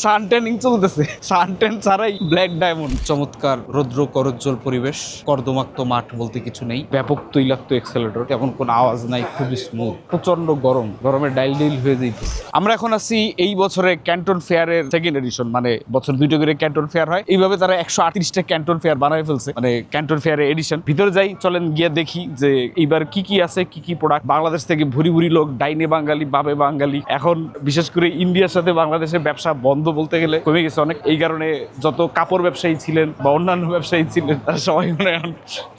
সানটেনিং চলতেছে। সানটেন ছাড়াই black diamond চমৎকার রৌদ্র করজ্জ্বল পরিবেশ, কর্দমাক্ত মাঠ বলতে কিছু নেই। ব্যাপক তৈলাক্ত এক্সেলেটর তেমন কোনো আওয়াজ নাই, খুবই স্মুথ প্রচণ্ড গরম, গরমে ডাইল ডিল হয়ে যাইতেছে। আমরা এখন আছি এই বছরে ক্যান্টন ফেয়ারের সেকেন্ড এডিশন মানে বছর দুইটা করে ক্যান্টন ফেয়ার হয়। এইভাবে তারা একশো আটত্রিশটা ক্যান্টন ফেয়ার বানায় ফেলছে মানে ক্যান্টন ফেয়ারের এডিশন ভিতরে যাই, চলেন গিয়ে দেখি যে এইবার কি কি আছে, কি কি প্রোডাক্ট বাংলাদেশ থেকে ভুরি ভুরি লোক, ডাইনে বাঙালি বাবে বাঙালি। এখন বিশেষ করে ইন্ডিয়ার সাথে বাংলাদেশের ব্যবসা বন্ধ বলতে গেলে কমে গেছে অনেক। এই কারণে যত কাপড় ব্যবসায়ী ছিলেন বা অন্যান্য ব্যবসায়ী ছিলেন, তারা সবাই মনে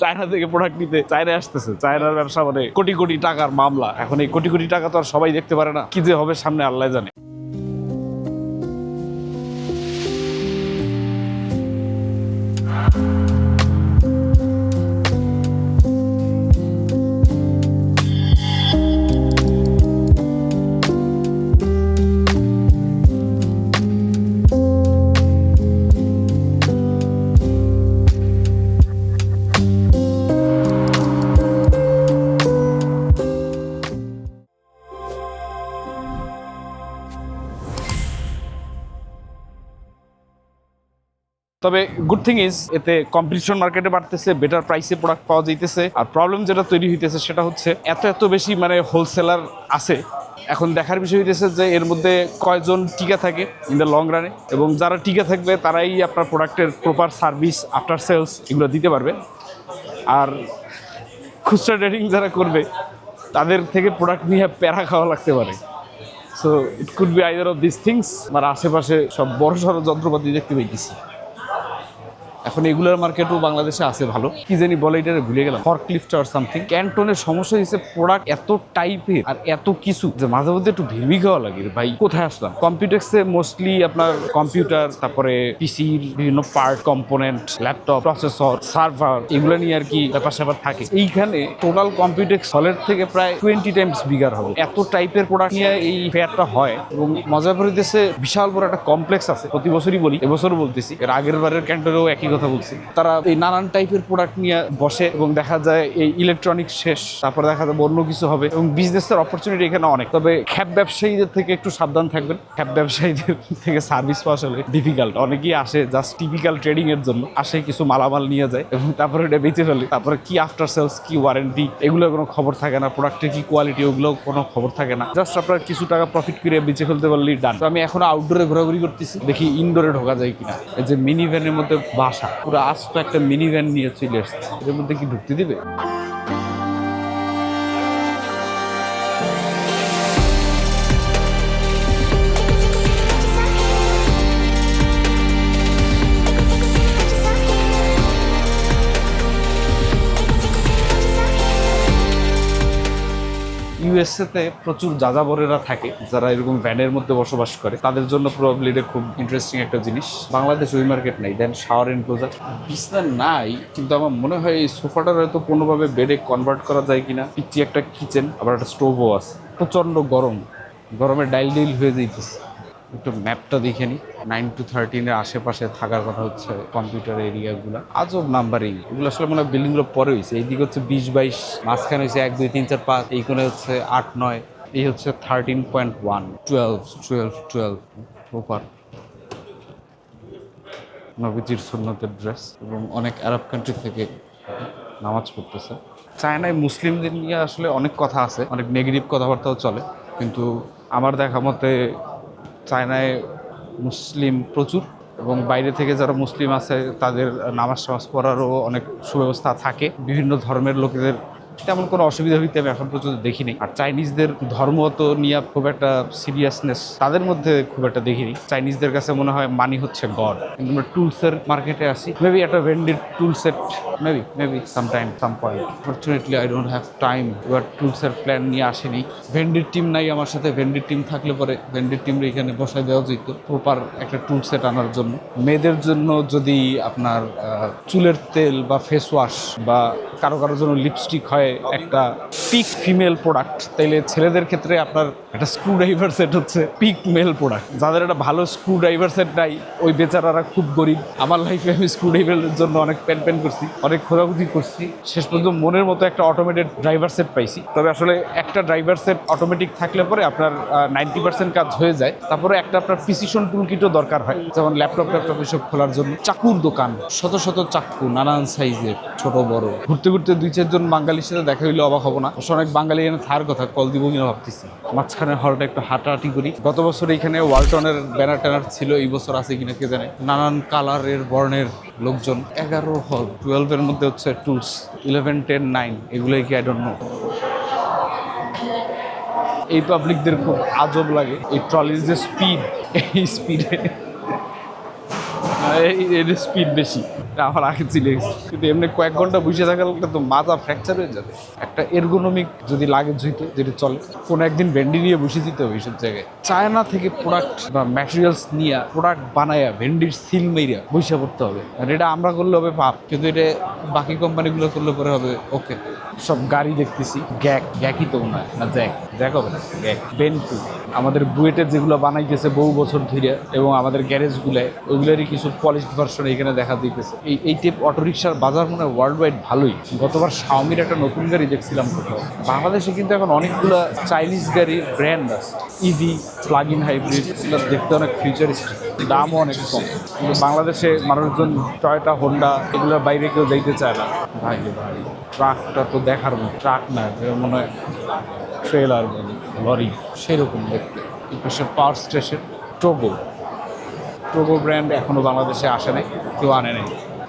চায়না থেকে প্রোডাক্ট নিতে চায়নায় আসতেছে। চায়নার ব্যবসা মানে কোটি কোটি টাকার মামলা। এখন এই কোটি কোটি টাকা তো আর সবাই দেখতে পারে না। কি যে হবে সামনে আল্লাহ জানে। তবে গুড থিং ইজ এতে কম্পিটিশন মার্কেটে বাড়তেছে বেটার প্রাইসে প্রোডাক্ট পাওয়া যাইতেছে। আর প্রবলেম যেটা তৈরি হইতেছে সেটা হচ্ছে, এত এত বেশি মানে হোলসেলার আছে। এখন দেখার বিষয় হইতেছে যে এর মধ্যে কয়জন টিকা থাকে ইন দ্য লং রানে এবং যারা টিকা থাকবে তারাই আপনার প্রোডাক্টের প্রপার সার্ভিস আফটার সেলস এগুলো দিতে পারবে। আর খুচরা ট্রেডিং যারা করবে, তাদের থেকে প্রোডাক্ট নিয়ে প্যারা খাওয়া লাগতে পারে। So it could be either of this things আমার আশেপাশে সব বড় সড়ো যন্ত্রপাতি দেখতে পাইতেছি। এখন এগুলোর মার্কেটও বাংলাদেশে আছে ভালো। কি জানি বলে এটা ভুলে গেলাম। আর সামথিং ক্যান্টনের সমস্যা হচ্ছে প্রোডাক্ট এত টাইপের আর এত কিছু যে মাঝে মধ্যে একটু ভিড়মি খাওয়া লাগে ভাই। কোথায় আসলাম? কম্পিউটার্সে মোস্টলি আপনার কম্পিউটার তারপরে পিসির বিভিন্ন part component laptop processor server এগুলো নিয়ে আর কি ব্যাপার স্যাপার থাকে। এইখানে টোটাল কম্পিউটেক্স হলের থেকে প্রায় টোয়েন্টি টাইমস বিগার হবে। এত টাইপের প্রোডাক্ট নিয়ে এই ফেয়ারটা হয় এবং মজা করে দেশে বিশাল বড় একটা কমপ্লেক্স আছে। প্রতি বছরই বলি, এবছরও বলতেছি। এর আগের বারের ক্যান্টারেও একই কথা বলছি। তারা এই নানান টাইপের প্রোডাক্ট নিয়ে বসে এবং দেখা যায় এই ইলেকট্রনিক শেষ, তারপর দেখা যায় অন্য কিছু হবে এবং বিজনেসের অপরচুনিটি এখানে অনেক। তবে খ্যাপ ব্যবসায়ীদের থেকে একটু সাবধান থাকবেন। খ্যাপ ব্যবসায়ীদের থেকে সার্ভিস পাওয়া আসলে ডিফিকাল্ট অনেকেই আসে জাস্ট টিপিক্যাল ট্রেডিং এর জন্য। আসে কিছু মালামাল নিয়ে যায় এবং তারপরে এটা বেঁচে ফেলে। তারপরে কি আফটার সেলস কি ওয়ারেন্টি এগুলো কোনো খবর থাকে না। প্রোডাক্টের কি কোয়ালিটি ওগুলো কোনো খবর থাকে না। জাস্ট আপনার কিছু টাকা প্রফিট করে বেঁচে ফেলতে পারলেই ডান তো আমি এখনও আউটডোরে ঘোরাঘুরি করতেছি। দেখি ইনডোরে ঢোকা যায় কিনা। এই যে মিনি ভ্যানের মধ্যে বাসা পুরো আস্ত একটা মিনি ভ্যান নিয়ে চলে এসছে। এর মধ্যে কি ঢুকতে দিবে? ইউএসএতে প্রচুর যাযাবরেরা থাকে, যারা এরকম ভ্যানের মধ্যে বসবাস করে। তাদের জন্য প্রবাবলি এটা খুব ইন্টারেস্টিং একটা জিনিস। বাংলাদেশ ওই মার্কেট নাই দেন শাওয়ার এনক্লোজার বিছনা নাই, কিন্তু আমার মনে হয় এই সোফাটার হয়তো কোনোভাবে বেডে কনভার্ট করা যায় কিনা। পিচ্ছি একটা কিচেন আবার একটা স্টোভও আছে। প্রচণ্ড গরম। গরমে ডাইল ডিল হয়ে যাইতেছে। একটু ম্যাপটা দেখে নিই নাইন টু থার্টিনের আশেপাশে থাকার কথা হচ্ছে কম্পিউটার এরিয়াগুলো আজব নাম্বারিং এগুলো আসলে মনে হয় বিল্ডিংগুলো পরে হয়েছে। এইদিকে হচ্ছে বিশ বাইশ, মাঝখানে হয়েছে এক, দুই, তিন, চার, পাঁচ, এই কোণে হচ্ছে আট, নয়, এই হচ্ছে thirteen point one twelve twelve twelve ওপার নবীজির সুন্নতের ড্রেস এবং অনেক আরব কান্ট্রি থেকে নামাজ পড়তেছে। চায়নায় মুসলিমদের নিয়ে আসলে অনেক কথা আছে, অনেক নেগেটিভ কথাবার্তাও চলে। কিন্তু আমার দেখা মতে চায়নায় মুসলিম প্রচুর এবং বাইরে থেকে যারা মুসলিম আছে, তাদের নামাজ টামাজ পড়ারও অনেক সুব্যবস্থা থাকে। বিভিন্ন ধর্মের লোকেদের তেমন কোনো অসুবিধা হইতে আমি এখন পর্যন্ত দেখিনি। আর চাইনিজদের ধর্ম তো নিয়ে খুব একটা সিরিয়াসনেস তাদের মধ্যে খুব একটা দেখিনি। চাইনিজদের কাছে মনে হয় মানি হচ্ছে গড কিন্তু আমরা টুলসের মার্কেটে আসি। মেবি একটা ভেন্ডির tool set maybe maybe some time some point fortunately I don't have time এবার টুলসের প্ল্যান নিয়ে আসেনি। ভেন্ডির টিম নাই আমার সাথে। ভেন্ডির টিম থাকলে পরে ভেন্ডির টিমটা এখানে বসায় দেওয়া যেত। প্রপার একটা টুল সেট আনার জন্য। মেয়েদের জন্য যদি আপনার চুলের তেল বা ফেস ওয়াশ বা কারও কারোর জন্য লিপস্টিক হয় হয় একটা পিক ফিমেল প্রোডাক্ট তাইলে ছেলেদের ক্ষেত্রে আপনার একটা স্ক্রু ড্রাইভার সেট হচ্ছে পিক মেল প্রোডাক্ট যাদের একটা ভালো স্ক্রু ড্রাইভার সেট নাই, ওই বেচারারা খুব গরিব। আমার লাইফে আমি স্ক্রু ড্রাইভারের জন্য অনেক প্যান প্যান করছি, অনেক খোঁজাখুঁজি করছি। শেষ পর্যন্ত মনের মতো একটা অটোমেটেড ড্রাইভার সেট পাইছি। তবে আসলে একটা ড্রাইভার সেট অটোমেটিক থাকলে পরে আপনার নাইনটি পার্সেন্ট কাজ হয়ে যায়। তারপরে একটা আপনার প্রিসিশন টুল কিটও দরকার হয়। যেমন ল্যাপটপ ট্যাপটপ এসব খোলার জন্য চাকুর দোকান। শত শত চাকু, নানান সাইজের ছোট, বড়। ঘুরতে ঘুরতে দুই, চারজন বাঙালির সাথে দেখা হইলে অবাক হব না। অনেক বাঙালি এখানে থার কথা, কল দিব কিনা ভাবতেছি। মাঝখানে হলটা একটু হাঁটাহাঁটি করি। গত বছর এখানে ওয়ালটনের ব্যানার ট্যানার ছিল, এই বছর আছে কিনা কে জানে। নানান কালারের বর্ণের লোকজন। এগারো হল টুয়েলভের মধ্যে হচ্ছে টুলস ইলেভেন টেন নাইন এগুলোই কি আই ডোন্ট নো এই পাবলিকদের খুব আজব লাগে। এই ট্রলির যে স্পিড এই স্পিডে এর স্পিড বেশি। আমার আগে ছিল কিন্তু এমনি কয়েক ঘণ্টা বসে থাকার তো মাথা ফ্র্যাকচার হয়ে যাবে। একটা এরগোনমিক যদি লাগেজ হইতো যেটা চলে, কোনো একদিন ভেন্ডি নিয়ে বসে দিতে হবে এইসব জায়গায়। চায়না থেকে প্রোডাক্ট বা ম্যাটেরিয়ালস নিয়ে প্রোডাক্ট বানায়া ভেন্ডির সিল মেরিয়া বসে পড়তে হবে। আর এটা আমরা করলে হবে পাপ, কিন্তু এটা বাকি কোম্পানিগুলো করলে পরে হবে ওকে সব গাড়ি দেখতেছি, গ্যাক, গ্যাকই তো হয়, না জ্যাক। গ্যাক বেন্টু আমাদের বুয়েটের যেগুলো বানাইতেছে বহু বছর ধরে এবং আমাদের গ্যারেজগুলোয় ওইগুলোরই কিছু পলিশ ভার্সন এখানে দেখা দিতেছে। এই এই টাইপ অটোরিকশার বাজার মনে হয় ওয়ার্ল্ড ওয়াইড ভালোই। গতবার শাওমির একটা নতুন গাড়ি দেখছিলাম কোথাও। বাংলাদেশে কিন্তু এখন অনেকগুলো চাইনিজ গাড়ির ব্র্যান্ড আছে। ইভি প্লাগ ইন হাইব্রিড এগুলো দেখতে অনেক ফিউচারিস্টিক দামও অনেক কম। কিন্তু বাংলাদেশে মানুষজন টয়টা হোন্ডা এগুলোর বাইরে কেউ যাইতে চায় না। ভাই ভাই ট্রাকটা তো দেখার মতো ট্রাক না মনে হয় ট্রেলার বলি লরি, সেরকম দেখতে। পাশে power station, Togo. Togo brand এখনও বাংলাদেশে আসে নাই, কেউ আনে নাই।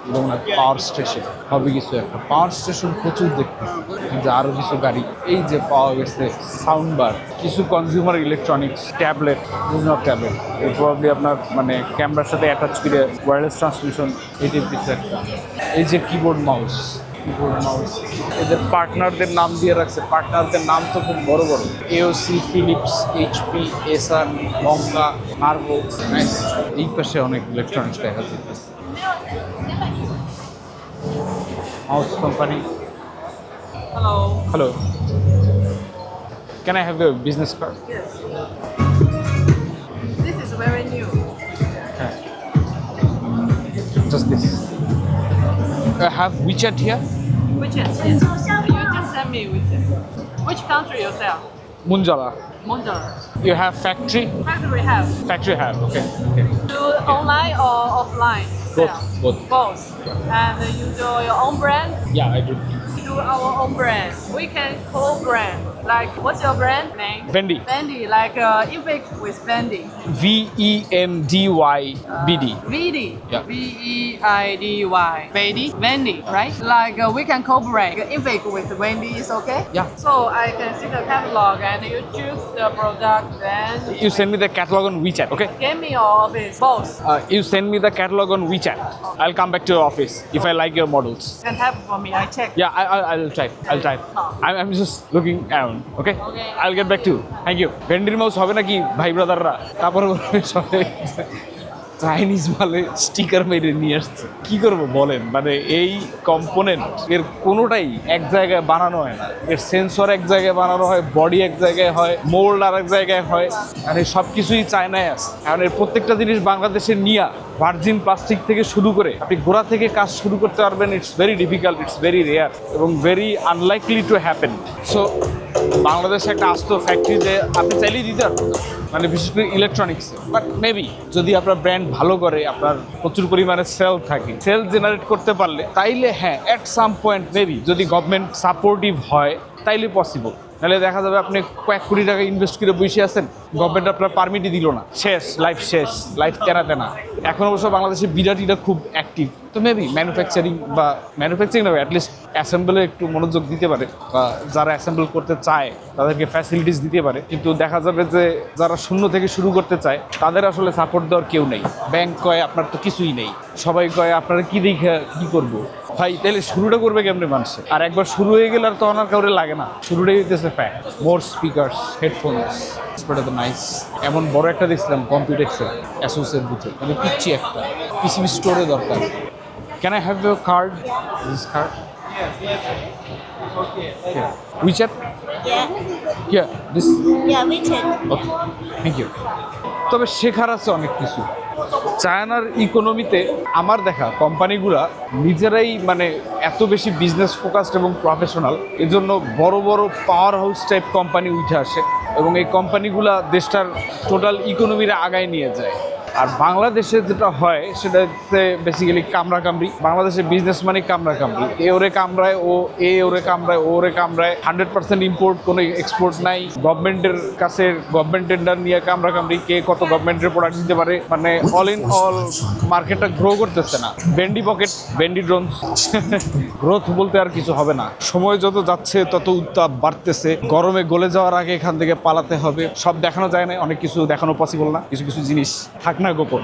এবং পাওয়ার স্টেশন, হবে কিছু একটা। পাওয়ার স্টেশন প্রচুর দেখতে, কিন্তু আরও কিছু গাড়ি। এই যে পাওয়া গেছে সাউন্ড বার কিছু consumer electronics tablet not tablet এই প্রবলি আপনার মানে ক্যামেরার সাথে অ্যাটাচ করে ওয়্যারলেস ট্রান্সমিশন এটির কিছু একটা। এই যে কিবোর্ড মাউস কিবোর্ড মাউস এদের পার্টনারদের নাম দিয়ে রাখছে পার্টনারদের নাম তো খুব বড় বড়। এওসি ফিলিপস এইচপি এসার লঙ্কা মার্ভো এই পাশে অনেক ইলেকট্রনিক্স দেখা যাচ্ছে। Mouse company Hello. Hello can I have a business card Yes. This is very new. হ্যাঁ just uh, have WeChat here? WeChat, yes. You just send me WeChat. Which country you sell? Munjala. Munjala. You have factory? Factory have. Factory have, okay. okay. Do online or offline? Both. Both. Both. Yeah. And you do your own brand? Yeah, I do. We do our own brand. We can co-brand. Like, what's your brand name? Bendy. Bendy, like uh, Evic with Bendy. V E M D Y B D. Uh, Vidi. Yeah. V E I D Y. Bendy. Bendy, right? Like, uh, we can co-brand. Evic with Bendy is okay? Yeah. So I can see the catalog and you choose the product then. You send me the catalog on WeChat, okay? Give me your office. Both. Uh, you send me the catalog on WeChat. Okay. I'll come back to your office if I like your models. You can have for me. I check. Yeah, I, I, I'll try. I'll try. I'm, I'm just looking around, okay? Okay. I'll get back to you. Thank you. Vendor mouse হবে নাকি ভাই ব্রাদাররা তারপরে বলবে সবাই Chinese মালে sticker মেরে নিয়ে আসছে। কি করব বলেন? মানে এই কম্পোনেন্ট এর কোনোটাই এক জায়গায় বানানো হয় না। এর সেন্সর এক জায়গায় বানানো হয় বডি এক জায়গায় হয় মোল্ড আর এক জায়গায় হয়। এই সব কিছুই চায়নায় আছে। কারণ এর প্রত্যেকটা জিনিস বাংলাদেশে নিয়া ভার্জিন প্লাস্টিক থেকে শুরু করে, আপনি গোড়া থেকে কাজ শুরু করতে পারবেন it's very difficult it's very rare এবং very unlikely to happen so বাংলাদেশে একটা আস্ত ফ্যাক্টরিতে আপনি চাইলেই দিতে পারবেন। মানে বিশেষ করে ইলেকট্রনিক্স বাট মেবি যদি আপনার ব্র্যান্ড ভালো করে, আপনার প্রচুর পরিমাণে সেল থাকে সেল জেনারেট করতে পারলে, তাইলে হ্যাঁ অ্যাট সাম পয়েন্ট মেবি যদি গভর্নমেন্ট সাপোর্টিভ হয়, তাইলে পসিবল নাহলে দেখা যাবে আপনি কয়েক কোটি টাকা ইনভেস্ট করে বসে আছেন। গভর্নমেন্ট আপনার পারমিটই দিল না। শেষ লাইফ শেষ। লাইফ তেনা তেনা এখন অবশ্য বাংলাদেশে বিরাটিটা খুব অ্যাক্টিভ তো মেবি ম্যানুফ্যাকচারিং বা ম্যানুফ্যাকচারিং না অ্যাটলিস্ট অ্যাসেম্বলে একটু মনোযোগ দিতে পারে। বা যারা অ্যাসেম্বল করতে চায় তাদেরকে ফ্যাসিলিটিস দিতে পারে। কিন্তু দেখা যাবে যে যারা শূন্য থেকে শুরু করতে চায় তাদের আসলে সাপোর্ট দেওয়ার কেউ নেই। ব্যাংক কয় আপনার তো কিছুই নেই। সবাই কয় আপনারা কী দেখে কী করব? ভাই তাহলে শুরুটা করবে কেমনি মানুষে আর একবার শুরু হয়ে গেলে আর তখন আর কাউরে লাগে না। শুরুটাই হইতেছে ফ্যান মোর স্পিকার্স হেডফোনস তো নাইস এমন বড় একটা দেখছিলাম কম্পিউটেক্সের অ্যাসোসের ভিতরে মানে পিচ্ছি একটা পিসিবি স্টোরে দরকার। Can I have your card this card WeChat Yeah. This? Thank you তবে শেখার আছে অনেক কিছু। চায়নার ইকোনমিতে আমার দেখা কোম্পানিগুলা নিজেরাই মানে এত বেশি বিজনেস ফোকাসড এবং প্রফেশনাল এজন্য বড় বড় পাওয়ার হাউস টাইপ কোম্পানি উঠে আসে এবং এই কোম্পানিগুলা দেশটার টোটাল ইকোনমিরা আগায় নিয়ে যায়। আর বাংলাদেশে যেটা হয়, সেটা হচ্ছে বেসিক্যালি কামড়া কামড়ি বাংলাদেশে বিজনেস মানে কামড়া কামড়ি এ ওরে কামড়ায়, ও এ ওরে কামড়ায়, ও ওরে কামড়ায়। হান্ড্রেড পার্সেন্ট ইম্পোর্ট কোনো এক্সপোর্ট নাই। গভর্নমেন্টের কাছে গভর্নমেন্ট টেন্ডার নিয়ে কামড়া কামড়ি কে কত গভর্নমেন্টের প্রোডাক্ট দিতে পারে। মানে অল ইন অল মার্কেটটা গ্রো করতেছে না। বেন্ডি পকেট বেন্ডি ড্রোন গ্রোথ বলতে আর কিছু হবে না। সময় যত যাচ্ছে, তত উত্তাপ বাড়তেছে। গরমে গলে যাওয়ার আগে এখান থেকে পালাতে হবে। সব দেখানো যায় না, অনেক কিছু দেখানো পসিবল না। কিছু কিছু জিনিস থাক না গোপন?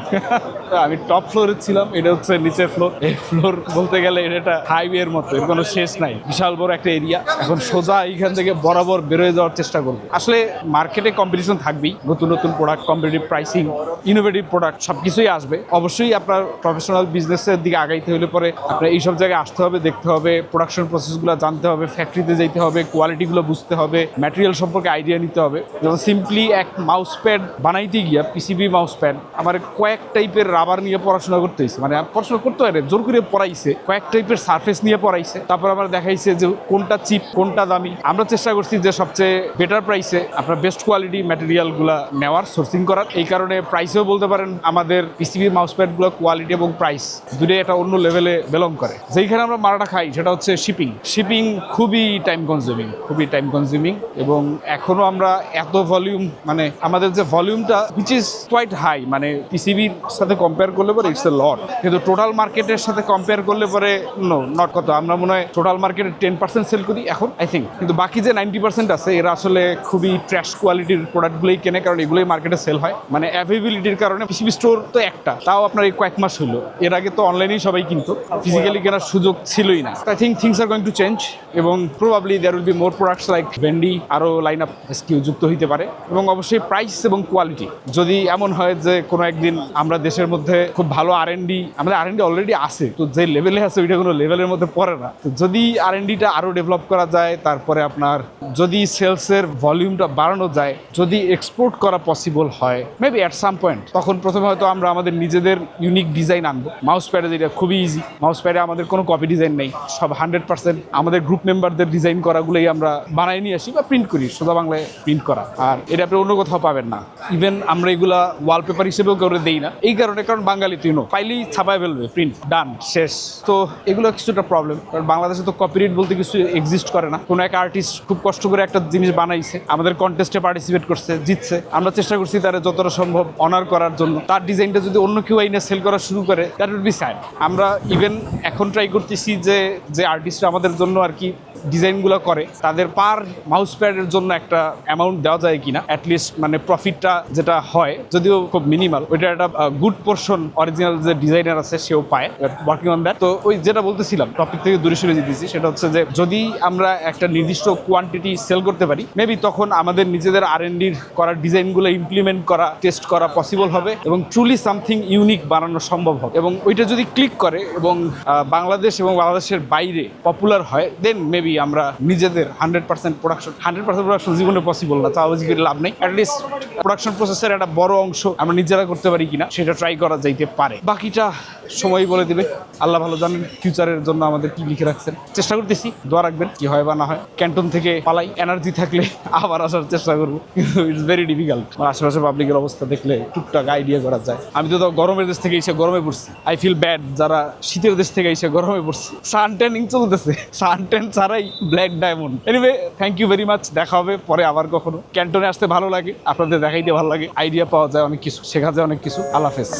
আমি টপ ফ্লোরে ছিলাম, এটা হচ্ছে নিচের ফ্লোর এই ফ্লোর বলতে গেলে এটা হাইওয়ের মতো, এর কোনো শেষ নাই। বিশাল বড় একটা এরিয়া এখন সোজা এইখান থেকে বরাবর বেরোয় যাওয়ার চেষ্টা করব। আসলে মার্কেটে কম্পিটিশন থাকবেই, নতুন নতুন product competitive pricing innovative product সব কিছুই আসবে। অবশ্যই আপনার প্রফেশনাল বিজনেসের দিকে আগাইতে হলে পরে আপনার এইসব জায়গায় আসতে হবে, দেখতে হবে প্রোডাকশন প্রসেসগুলো জানতে হবে ফ্যাক্টরিতে যেতে হবে কোয়ালিটিগুলো বুঝতে হবে ম্যাটেরিয়াল সম্পর্কে আইডিয়া নিতে হবে। যেমন সিম্পলি এক মাউস প্যাড বানাইতে গিয়া পিসিবি মাউস প্যাড আমার কয়েক টাইপের রাবার নিয়ে পড়াশোনা করতে হয়েছে মানে পড়াশোনা করতে হয় জোর করে পড়াইছে। কয়েক টাইপের সারফেস নিয়ে পড়াইছে। তারপর আমার দেখাইছে যে কোনটা চিপ কোনটা দামি। আমরা চেষ্টা করছি যে সবচেয়ে বেটার প্রাইসে আপনার বেস্ট কোয়ালিটি ম্যাটেরিয়ালগুলো নেওয়ার সোর্সিং করার। এই কারণে প্রাইসেও বলতে পারেন আমাদের পিসিবি মাউস প্যাডগুলো কোয়ালিটি এবং প্রাইস দুটোই একটা অন্য লেভেলে বিলং করে। যেইখানে আমরা মারাটা খাই, সেটা হচ্ছে শিপিং শিপিং খুবই টাইম কনজিউমিং খুবই টাইম কনজিউমিং এবং এখনও আমরা এত ভলিউম মানে আমাদের যে ভলিউমটা উইচ ইজ কোয়াইট হাই মানে পিসিবির সাথে কম্পেয়ার করলে পরে ইটস এ লট কিন্তু টোটাল মার্কেটের সাথে কম্পেয়ার করলে পরে নো নট কত। আমরা মনে হয় টোটাল মার্কেটে টেন পার্সেন্ট সেল করি এখন আই থিঙ্ক কিন্তু বাকি যে নাইনটি পার্সেন্ট আছে, এরা আসলে খুবই ট্র্যাশ কোয়ালিটির প্রোডাক্টগুলোই কেনে, কারণ এগুলোই মার্কেটে সেল হয়। মানে অ্যাভেবিলিটির কারণে পিসিবি স্টোর তো একটা, তাও আপনার এই কয়েক মাস হলো। এর আগে তো অনলাইনেই সবাই কিনতো। ফিজিক্যালি কেনার সুযোগ ছিলই না। I think things are going to change এবং probably there will be more products like ভেন্ডি আরও লাইন আপ এসকিউ যুক্ত হইতে পারে। এবং অবশ্যই প্রাইস এবং কোয়ালিটি যদি এমন হয় যে কোনো একদিন আমরা দেশের মধ্যে খুব ভালো আর এন ডি আমাদের আর এন ডি অলরেডি আছে, তো যে লেভেলে আছে ওইটা কোনো লেভেলের মধ্যে পড়ে না। তো যদি আর এন ডিটা আরও ডেভেলপ করা যায়, তারপরে আপনার যদি সেলসের ভলিউমটা বাড়ানো যায়, যদি এক্সপোর্ট করা পসিবল হয় মেবি অ্যাট সাম পয়েন্ট তখন প্রথমে হয়তো আমরা আমাদের নিজেদের ইউনিক ডিজাইন আনব। মাউস প্যাডে যেটা খুবই ইজি মাউস প্যাডে আমাদের কোনো কপি ডিজাইন নেই, সব হান্ড্রেড পার্সেন্ট আমাদের গ্রুপ মেম্বারদের ডিজাইন করাগুলোই আমরা বানাই নিয়ে আসি বা প্রিন্ট করি, সোজা বাংলায় প্রিন্ট করা। আর এটা আপনি অন্য কোথাও পাবেন না। ইভেন আমরা এগুলা ওয়ালপেপার হিসেবেও করে দেই না। এই কারণে, কারণ বাঙালি, তুই নো। পাইলেই ছাপায় ফেলবে প্রিন্ট ডান শেষ। তো এগুলো কিছুটা প্রবলেম কারণ বাংলাদেশে তো কপিরাইট বলতে কিছু এক্সিস্ট করে না। কোনো এক আর্টিস্ট খুব কষ্ট করে একটা জিনিস বানাইছে, আমাদের কন্টেস্টে পার্টিসিপেট করছে, জিতছে। আমরা চেষ্টা করছি তারা যতটা সম্ভব অনার করার জন্য। তার ডিজাইনটা যদি অন্য কেউ আইনে সেল করা শুরু করে দ্যাট উড বি স্যাড আমরা ইভেন এখন ট্রাই করতেছি যে যে আর্টিস্টরা আমাদের জন্য আর কি ডিজাইনগুলো করে, তাদের পার মাউস প্যাডের জন্য একটা অ্যামাউন্ট দেওয়া যায় কিনা অ্যাটলিস্ট মানে প্রফিটটা যেটা হয়, যদিও খুব মিনিমাল ওইটা একটা গুড পোর্শন অরিজিনাল যে ডিজাইনার আছে, সেও পায় ওয়ার্কিং অন দ্যাট তো ওই যেটা বলতেছিলাম টপিক থেকে দূরে সরে যেতেছি, সেটা হচ্ছে যে যদি আমরা একটা নির্দিষ্ট কোয়ান্টিটি সেল করতে পারি মেবি তখন আমাদের নিজেদের আর এন ডির করা ডিজাইনগুলো ইমপ্লিমেন্ট করা টেস্ট করা পসিবল হবে এবং ট্রুলি সামথিং ইউনিক বানানো সম্ভব হবে। এবং ওইটা যদি ক্লিক করে এবং বাংলাদেশ এবং বাংলাদেশের বাইরে পপুলার হয় দেন মেবি আমরা নিজেদের hundred percent production hundred percent production জীবনে পসিবল না চাওয়াবাজি করে লাভ নেই। অ্যাটলিস্ট প্রোডাকশন প্রসেসের একটা বড় অংশ আমরা নিজেরা করতে পারি কিনা, সেটা ট্রাই করা যাইতে পারে। বাকিটা সময় বলে দিবে। আল্লাহ ভালো জানেন ফিউচারের জন্য আমাদের কি লিখে রাখছেন। চেষ্টা করতেছি, দোয়া রাখবেন, কি হয় বা না হয়। ক্যান্টন থেকে পালাই এনার্জি থাকলে আবার আসার চেষ্টা করব। ইটস ভেরি ডিফিকাল্ট আশেপাশে পাবলিকের অবস্থা দেখলে টুকটাক আইডিয়া করা যায়। আমি তো তাও গরমের দেশ থেকে এসে গরমে পড়ছি। আই ফিল ব্যাড যারা শীতের দেশ থেকে এসে গরমে পড়ছি। সান ট্যানিং চলতেছে। সান ট্যান ছাড়াই black diamond anyway thank you very much দেখা হবে পরে আবার কখনো। ক্যান্টনে আসতে ভালো লাগে, আপনাদের দেখাইতে ভালো লাগে। আইডিয়া পাওয়া যায় অনেক কিছু, শেখা যায় অনেক কিছু। আল্লাহ হাফেজ।